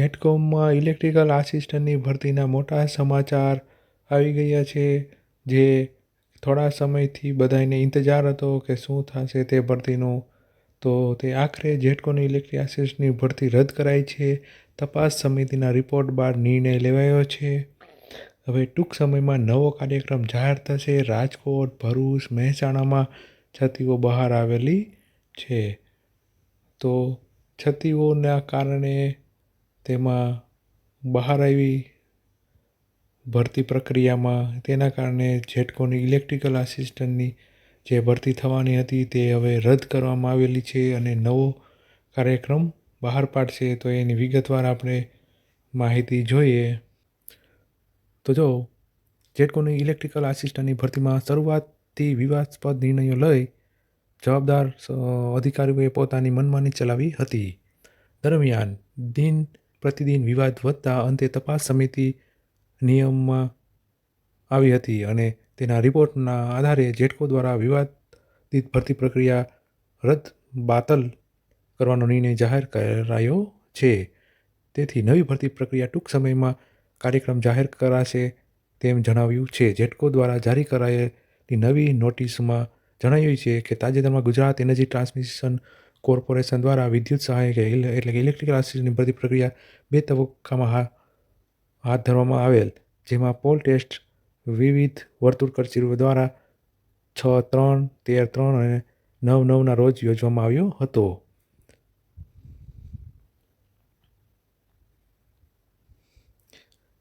જેટકોમમાં electrical આસિસ્ટન્ટની ભરતીના મોટા સમાચાર આવી ગયા છે, જે થોડા સમયથી બધાને ઇંતજાર હતો કે શું થશે તે ભરતીનું. તો તે આખરે જેટકોની ઇલેક્ટ્રિક આસિસ્ટન્ટની ભરતી રદ કરાઈ છે. તપાસ સમિતિના રિપોર્ટ બાદ નિર્ણય લેવાયો છે. હવે ટૂંક સમયમાં નવો કાર્યક્રમ જાહેર થશે. રાજકોટ, ભરૂચ, મહેસાણામાં છતીઓ બહાર આવેલી છે. તો છતીઓના કારણે તેમાં બહાર આવી ભરતી પ્રક્રિયામાં, તેના કારણે જેટકોની ઇલેક્ટ્રિકલ આસિસ્ટન્ટની જે ભરતી થવાની હતી તે હવે રદ કરવામાં આવેલી છે અને નવો કાર્યક્રમ બહાર પાડશે. તો એની વિગતવાર આપણે માહિતી જોઈએ. તો જો, જેટકોની ઇલેક્ટ્રિકલ આસિસ્ટન્ટની ભરતીમાં શરૂઆતથી વિવાદસ્પદ નિર્ણયો લઈ જવાબદાર અધિકારીઓએ પોતાની મનમાની ચલાવી હતી. દરમિયાન દિન પ્રતિદિન વિવાદ વધતા અંતે તપાસ સમિતિ નિયમમાં આવી હતી અને તેના રિપોર્ટના આધારે જેટકો દ્વારા વિવાદિત ભરતી પ્રક્રિયા રદ બાતલ કરવાનો નિર્ણય જાહેર કરાયો છે. તેથી નવી ભરતી પ્રક્રિયા ટૂંક સમયમાં કાર્યક્રમ જાહેર કરાશે તેમ જણાવ્યું છે. જેટકો દ્વારા જારી કરાયેલી નવી નોટિસમાં જણાવ્યું છે કે તાજેતરમાં ગુજરાત એનર્જી ટ્રાન્સમિશન કોર્પોરેશન દ્વારા વિદ્યુત સહાયક એટલે કે ઇલેક્ટ્રિકલ આસિસ્ટની ભરતી પ્રક્રિયા બે તબક્કામાં હાથ ધરવામાં આવેલ, જેમાં પોલ ટેસ્ટ, વિવિધ વર્તુળ કચેરીઓ દ્વારા છ, ત્રણ, તેર, ત્રણ અને નવ, નવના રોજ યોજવામાં આવ્યો હતો.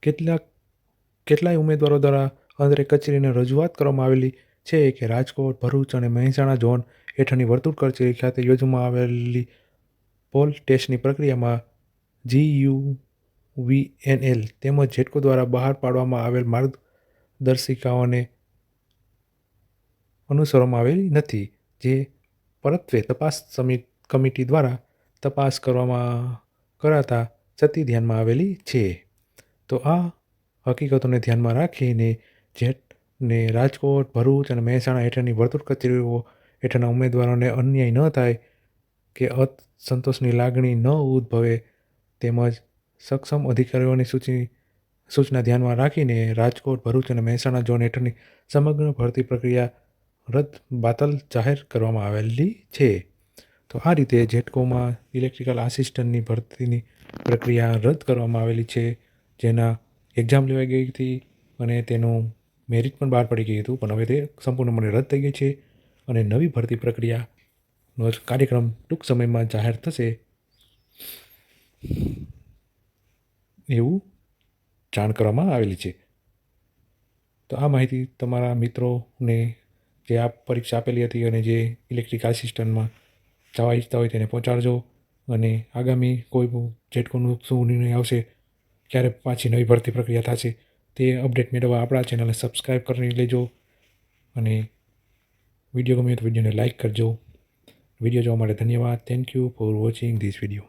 કેટલાક, કેટલાય ઉમેદવારો દ્વારા અંતરે કચેરીને રજૂઆત કરવામાં આવેલી છે કે રાજકોટ, ભરૂચ અને મહેસાણા ઝોન હેઠળની વર્તુળ કચેરી ખાતે યોજવામાં આવેલી પોલ ટેસ્ટની પ્રક્રિયામાં જીયુ વીએનએલ તેમજ જેટકો દ્વારા બહાર પાડવામાં આવેલ માર્ગદર્શિકાઓને અનુસરવામાં આવેલી નથી, જે પરત્વે તપાસ કમિટી દ્વારા તપાસ કરવામાં કરાતા છતી ધ્યાનમાં આવેલી છે. તો આ હકીકતોને ધ્યાનમાં રાખીને જેટને રાજકોટ, ભરૂચ અને મહેસાણા હેઠળની વર્તુળ કચેરીઓ હેઠળના ઉમેદવારોને અન્યાય ન થાય કે અસંતોષની લાગણી ન ઉદ્ભવે, તેમજ સક્ષમ અધિકારીઓની સૂચિ, સૂચના ધ્યાનમાં રાખીને રાજકોટ, ભરૂચ અને મહેસાણા ઝોન હેઠળની સમગ્ર ભરતી પ્રક્રિયા રદ બાતલ જાહેર કરવામાં આવેલી છે. તો આ રીતે જેટકોમાં ઇલેક્ટ્રિકલ આસિસ્ટન્ટની ભરતીની પ્રક્રિયા રદ કરવામાં આવેલી છે, જેના એક્ઝામ લેવાઈ ગઈ હતી અને તેનું મેરિટ પણ બહાર પડી ગયું હતું, પણ હવે તે સંપૂર્ણપણે રદ થઈ ગઈ છે. અને નવી ભરતી પ્રક્રિયાનો કાર્યક્રમ ટૂંક સમયમાં જાહેર થશે. એવું જાણ કરવામાં આવેલી છે. તો આ માહિતી તમારા મિત્રોને જે આ પરીક્ષા આપેલી હતી અને જે ઇલેક્ટ્રિક આસિસ્ટન્ટમાં જવા ઈચ્છતા હોય તેને પહોંચાડજો અને આગામી કોઈ જેટકોનું શું નિર્ણય આવશે, ક્યારે પાછી નવી ભરતી પ્રક્રિયા થશે તે અપડેટ મેળવવા આપણા ચેનલને સબસ્ક્રાઈબ કરી લેજો અને વીડિયો ગમે તો વિડીયોને લાઇક કરજો. વીડિયો જોવા માટે ધન્યવાદ. Thank you for watching this video